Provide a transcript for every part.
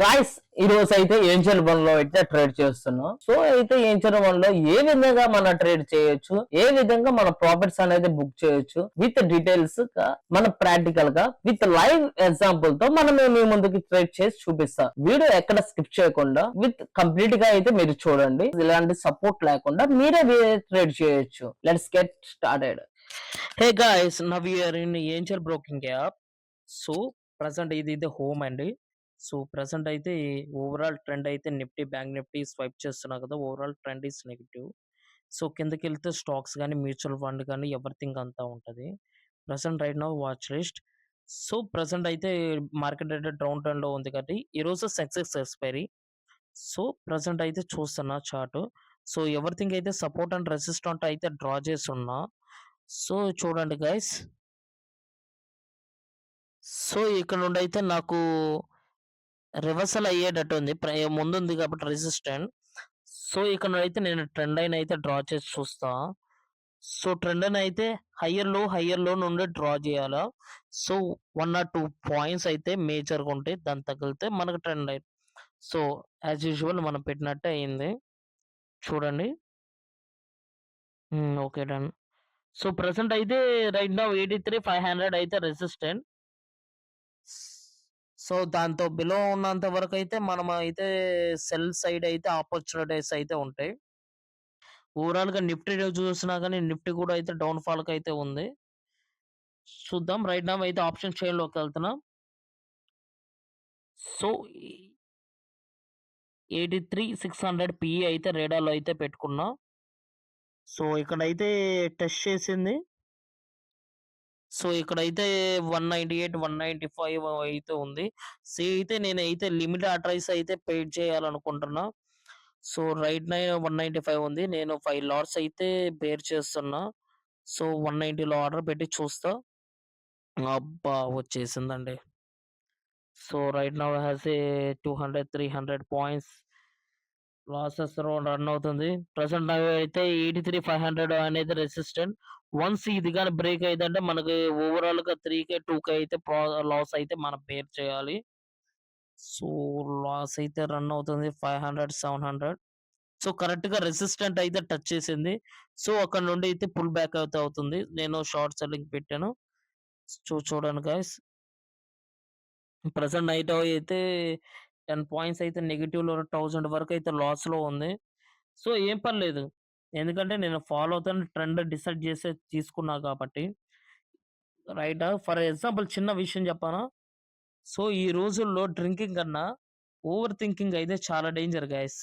Guys ఈ రోజు అయితే ఏంజల్ వన్లో అయితే ట్రేడ్ చేస్తున్నాం. సో అయితే ఏంజల్ వన్లో ఏ విధంగా మన ట్రేడ్ చేయొచ్చు ఏ విధంగా మన ప్రాఫిట్స్ అనేది బుక్ చేయొచ్చు విత్ డీటెయిల్స్గా మన ప్రాక్టికల్గా విత్ లైవ్ ఎగ్జాంపుల్తో మనం మీ ముందుకి ట్రేడ్ చేసి చూపిస్తాం. వీడియో ఎక్కడ స్కిప్ చేయకుండా విత్ కంప్లీట్గా అయితే మీరు చూడండి. ఇలాంటి సపోర్ట్ లేకుండా మీరే ట్రేడ్ చేయొచ్చు. Let's get started hey guys now you're in Angel broking app so present ఇది ఇది హోమ్ అండి. సో ప్రజెంట్ అయితే ఓవరాల్ ట్రెండ్ అయితే నిఫ్టీ బ్యాంక్ నిఫ్టీ స్వైప్ చేస్తున్నా కదా! Overall trend is negative. So కిందకి వెళ్తే స్టాక్స్ కానీ మ్యూచువల్ ఫండ్ కానీ ఎవ్రీథింగ్ అంతా ఉంటుంది. ప్రజెంట్ రైట్ నా వాచ్ లిస్ట్. సో ప్రజెంట్ అయితే మార్కెట్ అయితే డౌన్ ట్రెండ్లో ఉంది కాబట్టి ఈ రోజు సక్సెస్ ఎక్స్పైరీ. సో ప్రజెంట్ అయితే చూస్తున్నా చార్ట్ సో ఎవ్రీథింగ్ అయితే సపోర్ట్ అండ్ రెసిస్టెంట్ అయితే డ్రా చేసి సో చూడండి గైస్. సో ఇక్కడ నుండి అయితే నాకు రివర్సల్ అయ్యేటట్టు ఉంది ప్ర- ముందు ఉంది కాబట్టి రెసిస్టెంట్ సో ఇక్కడ అయితే నేను ట్రెండ్ లైన్ అయితే డ్రా చేసి చూస్తా. సో ట్రెండ్ అని అయితే హయ్యర్లో హయ్యర్లో నుండి డ్రా చేయాలా? So one or two points అయితే మేజర్గా ఉంటాయి. దాని తగిలితే మనకు trend line so as usual మనం పెట్టినట్టే అయింది. చూడండి. ఓకే డన్ సో ప్రెసెంట్ అయితే right now eighty three five hundred అయితే రెసిస్టెంట్ సో దాంతో బిలో ఉన్నంత వరకు అయితే మనం అయితే సెల్ సైడ్ అయితే ఆపర్చునిటీస్ అయితే ఉంటాయి. ఓవరాల్గా నిఫ్టీ చూసినా కానీ నిఫ్టీ కూడా అయితే డౌన్ ఫాల్కి అయితే ఉంది. చూద్దాం. రైట్ నా అయితే ఆప్షన్ చైన్లోకి వెళ్తున్నాం. So eighty three six hundred PE అయితే రేడాలో అయితే పెట్టుకున్నాం. సో ఇక్కడైతే టెస్ట్ చేసింది. సో ఇక్కడైతే one ninety eight one ninety five అయితే ఉంది. సో అయితే నేను అయితే లిమిట్ అడ్రైస్ అయితే పెయిడ్ చేయాలనుకుంటున్నా. So right nine one ninety five ఉంది. నేను ఫైవ్ లాట్స్ అయితే బేర్ చేస్తున్నా. సో వన్ నైన్టీలో ఆర్డర్ పెట్టి చూస్తా. అబ్బా! వచ్చేసిందండి. So right now has a two hundred three hundred points losses run అవుతుంది. ప్రజెంట్ అయితే ఎయిటీ త్రీ ఫైవ్ హండ్రెడ్ అనేది రెసిస్టెంట్. వన్స్ ఇది కానీ బ్రేక్ అయిందంటే మనకి ఓవరాల్గా త్రీ కే టూ కే అయితే లాస్ అయితే మనం పేర్ చేయాలి. సో లాస్ అయితే రన్ అవుతుంది five hundred seven hundred. So కరెక్ట్గా రెసిస్టెంట్ అయితే టచ్ చేసింది. సో అక్కడ నుండి అయితే పుల్ బ్యాక్ అయితే అవుతుంది. నేను షార్ట్ సెల్లింగ్ పెట్టాను. చూ చూడండి గైస్ ప్రజెంట్ నైట్ అయితే టెన్ పాయింట్స్ అయితే నెగిటివ్లో థౌసండ్ వరకు అయితే లాస్లో ఉంది. సో ఏం పర్లేదు. ఎందుకంటే నేను ఫాలో అవుతాను ట్రెండ్ డిసైడ్ చేసే తీసుకున్నా కాబట్టి. రైట్ ఫర్ ఎగ్జాంపుల్ చిన్న విషయం చెప్పానా? సో ఈ రోజుల్లో డ్రింకింగ్ కన్నా ఓవర్ థింకింగ్ అయితే చాలా డేంజర్ గైస్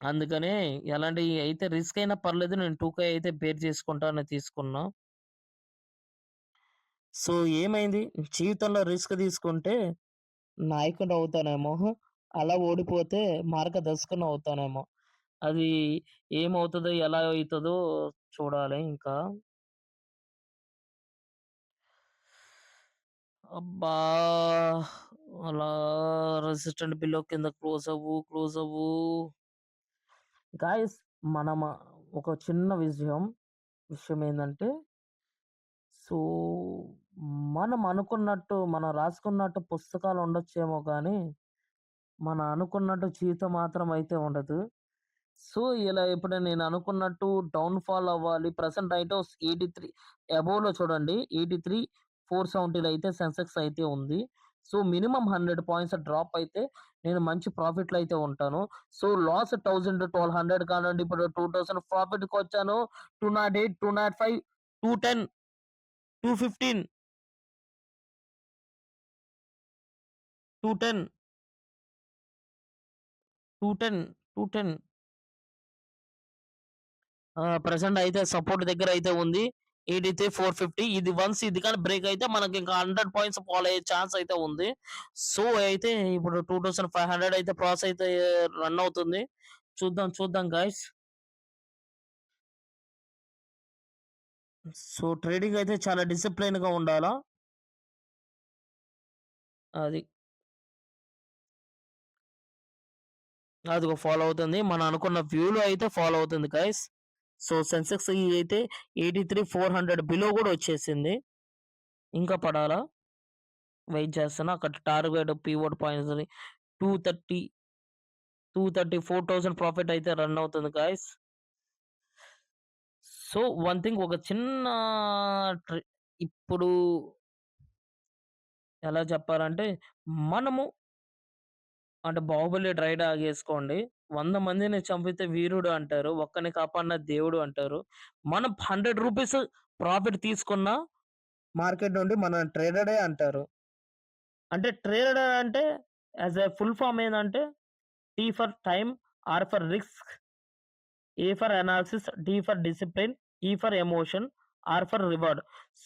అందుకనే ఎలాంటి అయితే రిస్క్ అయినా పర్లేదు నేను టూకే అయితే బేర్ చేసుకుంటానని తీసుకున్నా. సో ఏమైంది? జీవితంలో రిస్క్ తీసుకుంటే నాయకుడు అవుతానేమో అలా ఓడిపోతే మార్గదర్శకం అవుతానేమో. అది ఏమవుతుందో ఎలా అవుతుందో చూడాలి ఇంకా. అబ్బా! అలా రెసిస్టెంట్ బిల్లో కింద క్లోజ్ అవ్వు క్లోజ్ అవ్వు. గాయస్ మనం ఒక చిన్న విషయం విషయం ఏంటంటే సో మనం అనుకున్నట్టు మనం రాసుకున్నట్టు పుస్తకాలు ఉండొచ్చేమో కానీ మనం అనుకున్నట్టు జీవితం మాత్రం అయితే ఉండదు. సో ఇలా ఇప్పుడు నేను అనుకున్నట్టు డౌన్ ఫాల్ అవ్వాలి. ప్రజెంట్ అయితే ఎయిటీ త్రీ అబోవ్లో చూడండి. ఎయిటీ త్రీ ఫోర్ సెవెంటీలో అయితే సెన్సెక్స్ అయితే ఉంది. So minimum hundred points drop అయితే నేను మంచి ప్రాఫిట్లు అయితే ఉంటాను. So loss thousand twelve hundred కానివ్వండి ఇప్పుడు టూ థౌసండ్ ప్రాఫిట్కి వచ్చాను. Two nought eight two nought five two ten two fifteen. Two ten. Two ten two ten. Present అయితే సపోర్ట్ దగ్గర అయితే ఉంది. ఎయిటీ ఫోర్ ఫిఫ్టీ ఇది వన్స్ ఇది కానీ బ్రేక్ అయితే మనకి ఇంకా హండ్రెడ్ పాయింట్స్ ఫాలో అయ్యే ఛాన్స్ అయితే ఉంది. సో అయితే ఇప్పుడు టూ థౌసండ్ ఫైవ్ హండ్రెడ్ అయితే ప్రాస్ అయితే రన్ అవుతుంది. చూద్దాం చూద్దాం గాయస్ సో ట్రేడింగ్ అయితే చాలా డిసిప్లైన్గా ఉండాలా? అది. అది ఫాలో అవుతుంది. మనం అనుకున్న వ్యూలో అయితే ఫాలో అవుతుంది గైస్ సో సెన్సెక్స్ అయితే eighty three four hundred below కూడా వచ్చేసింది. ఇంకా పడాలా? వెయిట్ చేస్తున్నా. అక్కడ టార్గెట్ పీవోడ్ పాయింట్స్ అని 230 234,000 ప్రాఫిట్ అయితే రన్ అవుతుంది గాయస్. సో, వన్ థింగ్ ఒక చిన్న ఇప్పుడు ఎలా చెప్పాలంటే మనము అంటే 'బాహుబలి' డ్రైడ్ ఆగేసుకోండి వంద మందిని చంపితే వీరుడు అంటారు. ఒక్కని కాపాడిన దేవుడు అంటారు. మనం హండ్రెడ్ రూపీస్ ప్రాఫిట్ తీసుకున్నా మార్కెట్ నుండి మన ట్రేడరే అంటారు. అంటే ట్రేడర్ అంటే యాస్ ఎ ఫుల్ ఫార్మ్ ఏంటంటే T for time, R for risk, A for analysis, D for discipline, E for emotion, R for reward.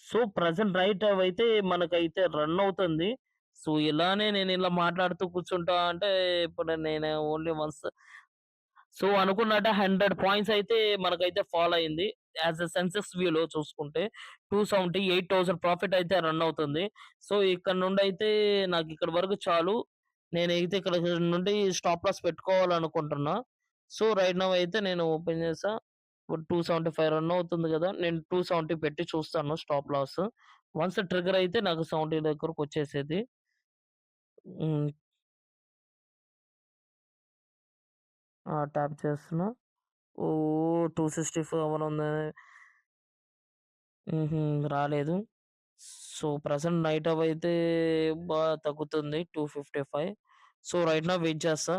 So, present right అయితే మనకైతే రన్ అవుతుంది. సో, ఇలానే నేను ఇలా మాట్లాడుతూ కూర్చుంటా అంటే ఇప్పుడు నేను ఓన్లీ వన్స్ సో, అనుకున్నట్ట హండ్రెడ్ పాయింట్స్ అయితే మనకైతే ఫాలో అయింది. యాస్ ఎ సెన్సెక్స్ వ్యూలో చూసుకుంటే 278,000 ప్రాఫిట్ అయితే రన్ అవుతుంది. సో, ఇక్కడ నుండి అయితే నాకు ఇక్కడ వరకు చాలు. నేను అయితే ఇక్కడ నుండి స్టాప్ లాస్ పెట్టుకోవాలనుకుంటున్నా. సో, రైట్ నవ్ అయితే నేను ఓపెన్ చేశా. ఇప్పుడు 275 రన్ అవుతుంది కదా నేను 270 పెట్టి చూస్తాను స్టాప్ లాస్. వన్స్ ట్రిగర్ అయితే నాకు సెవెంటీ దగ్గరకు వచ్చేసేది హ్మ్. ఆ! ట్యాప్ చేస్తున్నా. ఓహ్! 264 ఉంది. హుహు. రాలేదు. సో, ప్రెజెంట్ నైట్ అవ్ అయితే బా తగ్గుతుంది 255. సో, రైట్ నౌ వెయిట్ చేస్తా.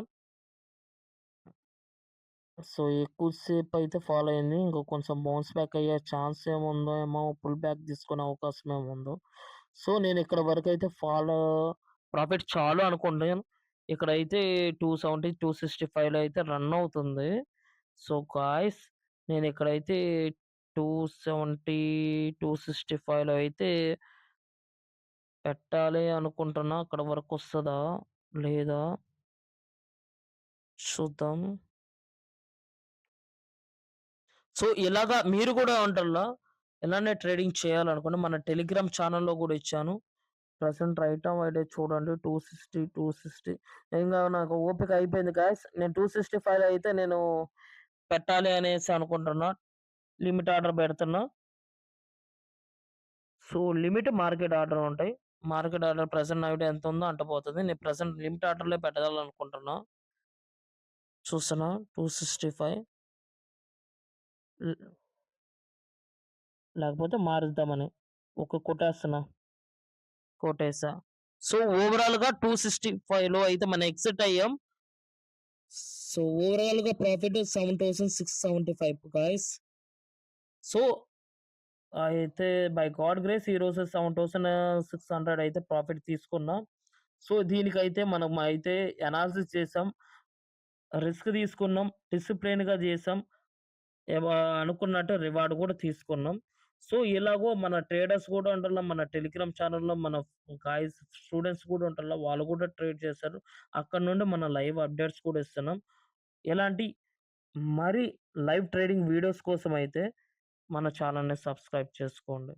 సో, ఎక్కువ సేపయితే ఫాలో అయింది. ఇంక కొంచెం బౌన్స్ బ్యాక్ అయ్యే ఛాన్స్ ఏముందో ఏమో పుల్ బ్యాక్ తీసుకునే అవకాశం ఏముందో. సో, నేను ఇక్కడ వరకైతే ఫాలో ప్రాఫిట్ చాలు అనుకుంటాను. ఇక్కడైతే 270, 265లో అయితే రన్ అవుతుంది. సో, గాయ్స్ నేను ఇక్కడైతే 270, 265లో అయితే పెట్టాలి అనుకుంటున్నా. అక్కడ వరకొస్తదా? లేదా? చూద్దాం. సో, ఇలాగా మీరు కూడా ఉంటారా ఇలానే ట్రేడింగ్ చేయాలనుకుంటే మన టెలిగ్రామ్ ఛానల్లో కూడా ఇచ్చాను. ప్రెసెంట్ రైట్ వైడ్ చూడండి టూ చూడండి 260, 260 ఇంగా నాకు ఓపిక అయిపోయింది గాయస్ నేను 265లో అయితే నేను పెట్టాలి అనేసి అనుకుంటున్నా. లిమిట్ ఆర్డర్ పెడుతున్నా. సో, లిమిట్, మార్కెట్ ఆర్డర్ ఉంటాయి. మార్కెట్ ఆర్డర్ ప్రెజెంట్ నైట్ ఎంతుందో అంట పోతుంది నేను ప్రెసెంట్ లిమిట్ ఆర్డర్‌లో పెట్టాలనుకుంటున్నా. చూస్తున్నా టూ సిక్స్టీ ఫైవ్ లేకపోతే మారుద్దామని. ఒక కొట్టేస్తున్నా. కొట్టేసా. సో, ఓవరాల్‌గా 265లో అయితే మనం ఎక్సిట్ అయ్యాం. సో, ఓవరాల్‌గా ప్రాఫిట్ 7675 గాయ్స్. సో, అయితే బై గాడ్ గ్రేస్ ఈరోజు 7600 అయితే ప్రాఫిట్ తీసుకున్నా. సో, దీనికైతే మనం అయితే అనాలిసిస్ చేసాం. రిస్క్ తీసుకున్నాం. డిసిప్లిన్‌గా చేసాం. అనుకున్నట్టు రివార్డ్ కూడా తీసుకున్నాం. సో, ఇలాగో మన ట్రేడర్స్ కూడా ఉంటారు మన టెలిగ్రామ్ ఛానల్లో మన గాయ్స్ స్టూడెంట్స్ కూడా ఉంటల్లా వాళ్ళు కూడా ట్రేడ్ చేస్తారు అక్కడ నుండి మన లైవ్ అప్డేట్స్ కూడా ఇస్తున్నాం. ఇలాంటి మరి లైవ్ ట్రేడింగ్ వీడియోస్ కోసం అయితే మన ఛానల్ని సబ్స్క్రైబ్ చేసుకోండి.